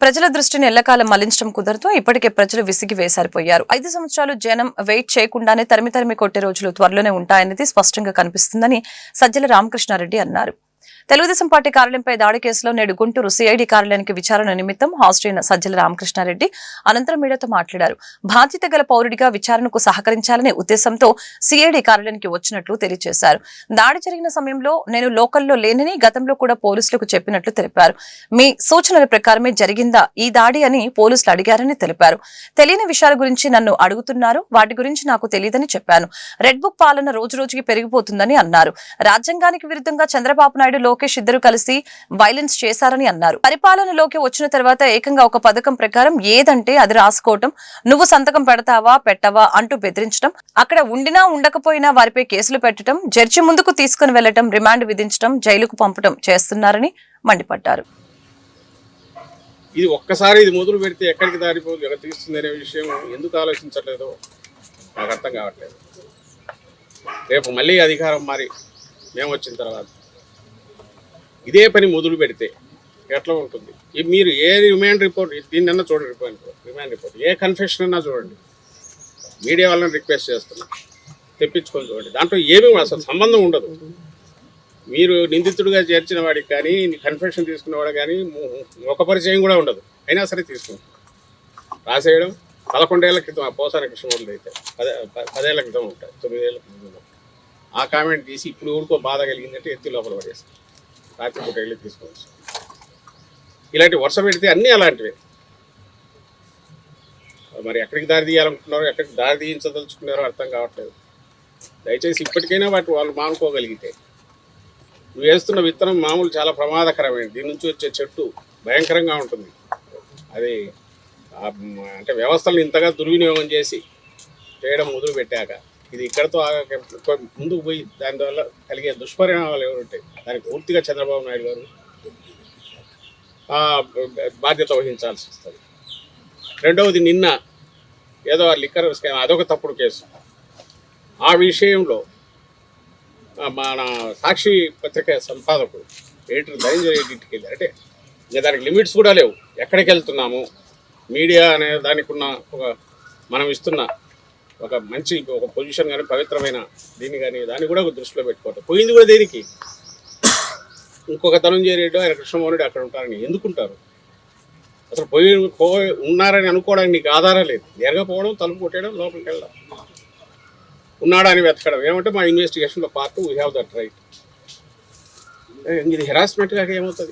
ప్రజల దృష్టిని ఎల్లకాలం మళ్ళించడం కుదరదు. ఇప్పటికే ప్రజలు విసిగి వేసారిపోయారు. ఐదు సంవత్సరాలు జనం వెయిట్ చేయకుండానే తరిమి తరిమి కొట్టే రోజులు త్వరలోనే ఉంటాయనేది స్పష్టంగా కనిపిస్తుందని సజ్జల రామకృష్ణారెడ్డి అన్నారు. తెలుగుదేశం పార్టీ కార్యాలయంపై దాడి కేసులో నేడు గుంటూరు సిఐడి కార్యాలయానికి విచారణ నిమిత్తం హాజరైన సజ్జల రామకృష్ణారెడ్డి అనంతరం మీడియాతో మాట్లాడారు. బాధ్యత గల పౌరుడిగా విచారణకు సహకరించాలనే ఉద్దేశంతో సిఐడి కార్యాలయానికి వచ్చినట్లు తెలియజేశారు. దాడి జరిగిన సమయంలో నేను లోకల్లో లేనని గతంలో కూడా పోలీసులకు చెప్పినట్లు తెలిపారు. మీ సూచనల ప్రకారమే జరిగిందా ఈ దాడి అని పోలీసులు అడిగారని తెలిపారు. తెలియని విషయాల గురించి నన్ను అడుగుతున్నారు. వాటి గురించి నాకు తెలియదని చెప్పాను. రెడ్ బుక్ పాలన రోజు రోజుకి పెరిగిపోతుందని అన్నారు. రాజ్యాంగానికి విరుద్ధంగా చంద్రబాబు నాయుడు నాయుడు లోకేష్ ఇద్దరు కలిసి వైలెన్స్ చేశారని అన్నారు. పరిపాలనలోకి వచ్చిన తర్వాత ఏకంగా ఒక పథకం ప్రకారం ఏదంటే అది రాసుకోవటం నువ్వు సంతకం పెడతావా పెట్టవా అంటూ బెదిరించడం అక్కడ ఉండినా ఉండకపోయినా వారిపై కేసులు పెట్టడం జడ్జి ముందుకు తీసుకుని వెళ్ళటం రిమాండ్ విధించడం జైలుకు పంపడం చేస్తున్నారని మండిపడ్డారు. ఇది ఒక్కసారి ఇది మొదలు పెడితే ఎక్కడికి దారిపోదు ఎక్కడ తీస్తుంది అనే విషయం ఎందుకు ఆలోచించట్లేదో నాకు అర్థం కావట్లేదు. రేపు మళ్ళీ అధికారం మారి మేము వచ్చిన తర్వాత. ఇదే పని మొదలు పెడితే ఎట్లా ఉంటుంది? మీరు ఏ రిమాండ్ రిపోర్ట్ దీన్ని అన్నా చూడండి remand report remand report. A confession అన్నా చూడండి. మీడియా వాళ్ళని రిక్వెస్ట్ చేస్తున్నా. తెప్పించుకొని చూడండి. దాంట్లో ఏమీ అసలు సంబంధం ఉండదు. మీరు నిందితుడిగా చేర్చిన వాడికి కానీ కన్ఫెషన్ తీసుకున్నవాడు కానీ ఒక పరిచయం కూడా ఉండదు. అయినా సరే తీసుకుంటాం రాసేయడం పదకొండేళ్ళ క్రితం ఆ పోసాన కృష్ణమూర్తి అయితే పదే పదేళ్ళ క్రితం ఉంటాయి తొమ్మిదేళ్ళ క్రితం. ఆ కామెంట్ తీసి ఇప్పుడు ఊరుకో బాధ కలిగిందంటే ఎత్తి లోపల పడేస్తాం. రాత్రి పూట వెళ్ళి తీసుకోవచ్చు. ఇలాంటి వర్షం పెడితే అన్నీ అలాంటివే. మరి ఎక్కడికి దారి తీయాలనుకుంటున్నారో ఎక్కడికి దారి తీయించదలుచుకున్నారో అర్థం కావట్లేదు. దయచేసి ఇప్పటికైనా వాటి వాళ్ళు మానుకోగలిగితే. నువ్వు వేస్తున్న విత్తనం మామూలు చాలా ప్రమాదకరమైనది. దీని నుంచి వచ్చే చెట్టు భయంకరంగా ఉంటుంది. అది అంటే వ్యవస్థలను ఇంతగా దుర్వినియోగం చేసి చేయడం మొదలుపెట్టాక ఇది ఇక్కడతో ఆగక ముందుకు పోయి దానివల్ల కలిగే దుష్పరిణామాలు ఎవరుంటాయి దానికి పూర్తిగా చంద్రబాబు నాయుడు గారు బాధ్యత వహించాల్సి వస్తుంది. రెండవది నిన్న ఏదో లిక్కర్ స్కామ్ అదొక తప్పుడు కేసు. ఆ విషయంలో మన సాక్షి పత్రిక సంపాదకుడు ఎడిటర్ ధనంజయ ఇంటికి వెళ్ళారు. అంటే ఇంకా దానికి లిమిట్స్ కూడా లేవు. ఎక్కడికి వెళ్తున్నాము? మీడియా అనే దానికి ఉన్న ఒక మనం ఇస్తున్న ఒక మంచి ఒక పొజిషన్ కానీ పవిత్రమైన దీన్ని కానీ దాన్ని కూడా ఒక దృష్టిలో పెట్టుకోవటం. పోయింది కూడా దేనికి? ఇంకొక తనం రెడ్డి ఆయన కృష్ణమోహన్ అక్కడ ఉంటారని ఎందుకుంటారు? అసలు పోయి పో ఉన్నారని అనుకోవడానికి నీకు ఆధారం లేదు. నేరుగా తలుపు కొట్టేయడం లోపలికి వెళ్ళడం. ఉన్నాడా అని వెతకడం. ఏమంటే మా ఇన్వెస్టిగేషన్లో part we have that right ఇది హెరాస్మెంట్ కాక ఏమవుతుంది?